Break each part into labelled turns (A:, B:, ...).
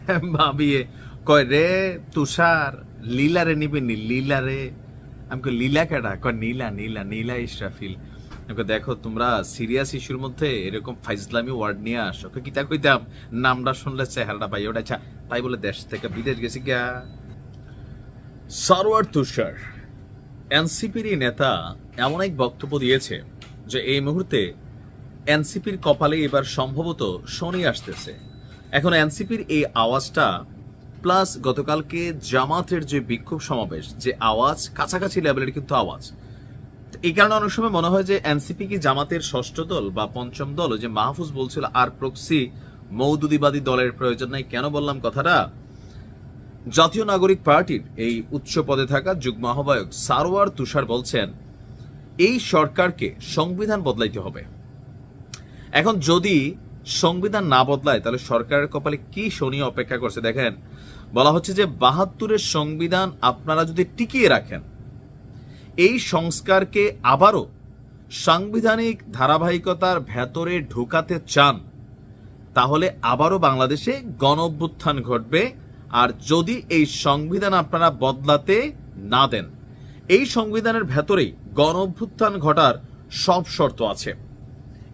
A: ভাবিয়ে কয়, রে, তুষার, লীলা রে নিবে নি, লীলা রে। আমি কই, লীলা কেডা? কয়, নীলা নীলা নীলা ইসরাফিল। আমি দেখো, তোমরা সিরিয়াস ইস্যুর মধ্যে এরকম ফাইজলামি ওয়ার্ড নিয়ে আসো। কিতা কইতাম? নামটা শুনলে চেহারাটা ভাই ওটা আচ্ছা তাই বলে দেশ থেকে বিদেশ গেছি গা সারোয়ার তুষার, এনসিপির নেতা এমন এক বক্তব্য দিয়েছে যে, এই মুহূর্তে এনসিপির কপালে এবার সম্ভবত শনি আসতেছে। এখন এনসিপির এই আওয়াজটা প্লাস গতকালকে জামাতের যে বিক্ষোভ সমাবেশ, যে আওয়াজ, কাছাকাছি লেভেলের কিন্তু আওয়াজ। এই কারণে অনেক সময় মনে হয় যে এনসিপি কি জামাতের ষষ্ঠ দল বা পঞ্চম দল? যে মাহফুজ বলছিল, আর প্রক্সি মৌদুদিবাদী দলের প্রয়োজন নাই। কেন বললাম কথাটা? জাতীয় নাগরিক পার্টির এই উচ্চ পদে থাকা যুগ্ম আহ্বায়ক সারোয়ার তুষার বলছেন, এই সরকারকে সংবিধান বদলাইতে হবে। এখন যদি সংবিধান না বদলায় তাহলে সরকারের কপালে কি শনি অপেক্ষা করছে? দেখেন, বলা হচ্ছে যে বাহাত্তরের সংবিধান আপনারা যদি টিকিয়ে রাখেন, এই সংস্কারকে আবারও সাংবিধানিক ধারাবাহিকতার ভেতরে ঢোকাতে চান, তাহলে আবারও বাংলাদেশে গণ অভ্যুত্থান ঘটবে। আর যদি এই সংবিধান আপনারা বদলাতে না দেন, এই সংবিধানের ভেতরেই গণ অভ্যুত্থান ঘটার সব শর্ত আছে।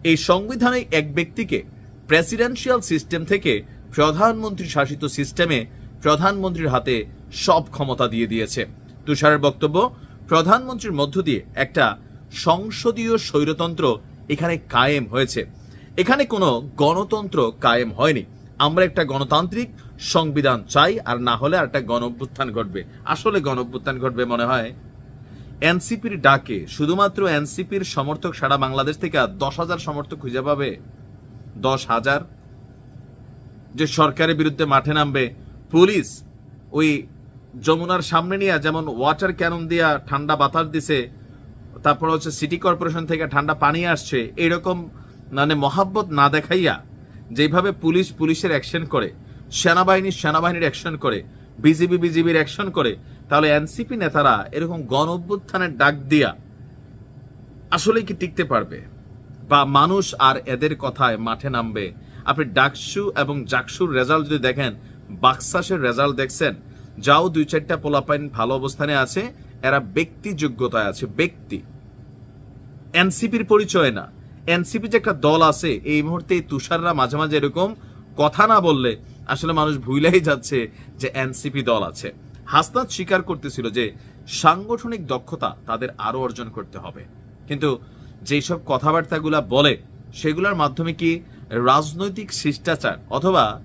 A: এই সংবিধানে এক ব্যক্তিকে প্রেসিডেন্সিয়াল সিস্টেম থেকে প্রধানমন্ত্রী শাসিত সিস্টেমে প্রধানমন্ত্রীর হাতে সব ক্ষমতা দিয়ে দিয়েছে। তুষারের বক্তব্য, প্রধানমন্ত্রীর মধ্য দিয়ে একটা সংসদীয় স্বৈরতন্ত্র এখানে কায়েম হয়েছে। এখানে কোনো গণতন্ত্র কায়েম হয়নি। আমরা একটা গণতান্ত্রিক সংবিধান চাই, আর না হলে আর একটা গণ অভ্যুত্থান ঘটবে। আসলে গণ অভ্যুত্থান ঘটবে মনে হয় এনসিপির ডাকে। শুধুমাত্র এনসিপির সমর্থক সারা বাংলাদেশ থেকে দশ হাজার সমর্থক খুঁজে পাবে? দশ হাজার। যে সরকারের বিরুদ্ধে মাঠে নামবে, পুলিশ ওই যমুনার সামনে নিয়ে যেমন ওয়াটার ক্যানন দিয়া ঠান্ডা বাতাস দিছে, তারপর হচ্ছে সিটি কর্পোরেশন থেকে ঠান্ডা পানি আসছে, এরকম মানে মহাব্বত না দেখাইয়া যেভাবে পুলিশ পুলিশের অ্যাকশন করে, সেনাবাহিনী সেনাবাহিনীর অ্যাকশন করে বিজিবি বিজিবির অ্যাকশন করে, তাহলে এনসিপি নেতারা এরকম গণ অভ্যুত্থানের ডাক দিয়া আসলে কি টিকতে পারবে? বা মানুষ আর এদের কথায় মাঠে নামবে। আপনি ডাকসু এবং জাকসুর রেজাল্ট যদি দেখেন, বাক্সাসের রেজাল্ট দেখছেন, যাও দুই চারটা পোলাপাইন ভালো অবস্থানে আছে, এরা ব্যক্তি যোগ্যতায় আছে, ব্যক্তি। এনসিপির পরিচয় না। এনসিপি যে একটা দল আছে, এই মুহূর্তে তুষাররা মাঝে মাঝে এরকম কথা না বললে আসলে মানুষ ভুলেই যাচ্ছে যে এনসিপি দল আছে। হাসনাত স্বীকার করতেছিল যে সাংগঠনিক দক্ষতা তাদের আরও অর্জন করতে হবে। কিন্তু যেসব কথাবার্তাগুলা বলে, সেগুলোর মাধ্যমে কি রাজনৈতিক শিষ্টাচার অথবা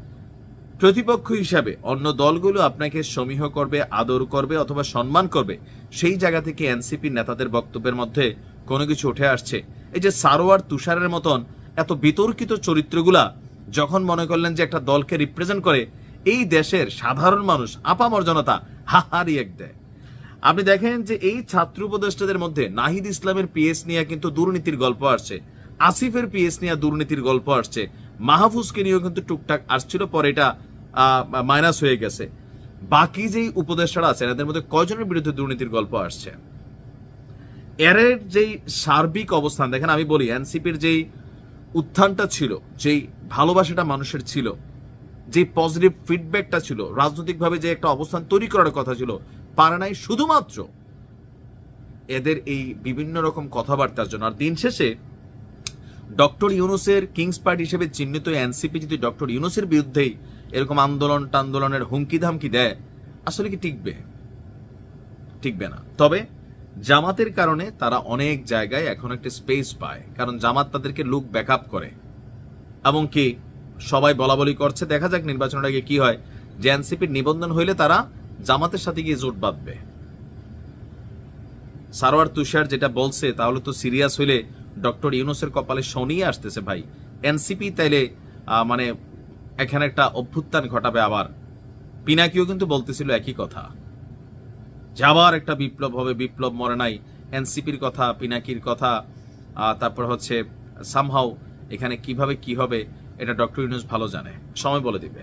A: প্রতিপক্ষ হিসাবে অন্য দলগুলো আপনাকে সমীহ করবে, আদর করবে অথবা সম্মান করবে, সেই জায়গা থেকে এনসিপি নেতাদের বক্তব্যের মধ্যে কোনো কিছু উঠে আসছে। এই যে সারোয়ার তুষারের মতন এত বিতর্কিত চরিত্রগুলা যখন মনে করলেন যে একটা দলকে রিপ্রেজেন্ট করে, এই দেশের সাধারণ মানুষ, আপামর জনতা হাহারি এক দেয়। আপনি দেখেন যে এই ছাত্র উপদেষ্টাদের মধ্যে নাহিদ ইসলামের পিএস নিয়ে কিন্তু দুর্নীতির গল্প আসছে, আসিফের পিএস নিয়ে দুর্নীতির গল্প আসছে, মাহফুজকে নিয়েও কিন্তু টুকটাক আসছিল, পরে এটা মাইনাস হয়ে গেছে। বাকি যেই উপদেষ্টারা আছেন, এদের মধ্যে কয়জনের বিরুদ্ধে দুর্নীতির গল্প আসছে? এর যেই সার্বিক অবস্থান, দেখেন আমি বলি, এনসিপির যেই উত্থানটা ছিল, যেই ভালোবাসাটা মানুষের ছিল যে পজিটিভ ফিডব্যাকটা ছিল, রাজনৈতিকভাবে যে একটা অবস্থান তৈরি করার কথা ছিল পারে নাই শুধুমাত্র এদের এই বিভিন্ন রকম কথাবার্তার জন্য। আর দিন শেষে ডক্টর ইউনুসের কিংস পার্টি হিসেবে চিহ্নিত এনসিপি যদি ডক্টর ইউনুসের বিরুদ্ধেই এরকম আন্দোলন টান্দোলনের হুমকি ধামকি দেয়, আসলে কি টিকবে? টিকবে না। তবে জামাতের কারণে তারা অনেক জায়গায় এখন একটা স্পেস পায়, কারণ জামাত তাদেরকে লুক ব্যাকআপ করে। এবং কি সবাই বলা বলি করছে, দেখা যাক নির্বাচনের আগে কি হয়। যে এনসিপির নিবন্ধন হইলে তারা জামাতের সাথে গিয়ে জোট বাঁধবে। সারোয়ার তুষার যেটা বলছে, তাহলে তো সিরিয়াস হইলে ডক্টর ইউনুসের কপালে শনিয়ে আসতেছে ভাই। এনসিপি তাইলে মানে এখানে একটা অভ্যুত্থান ঘটাবে আবার। পিনাকিও কিন্তু বলতেছিল একই কথা। যে আবার একটা বিপ্লব হবে, বিপ্লব মরে নাই। এনসিপির কথা, পিনাকির কথা তারপর হচ্ছে সামহাও এখানে কীভাবে কি হবে, এটা ডক্টর ইউনুস ভালো জানে। সময় বলে দিবে।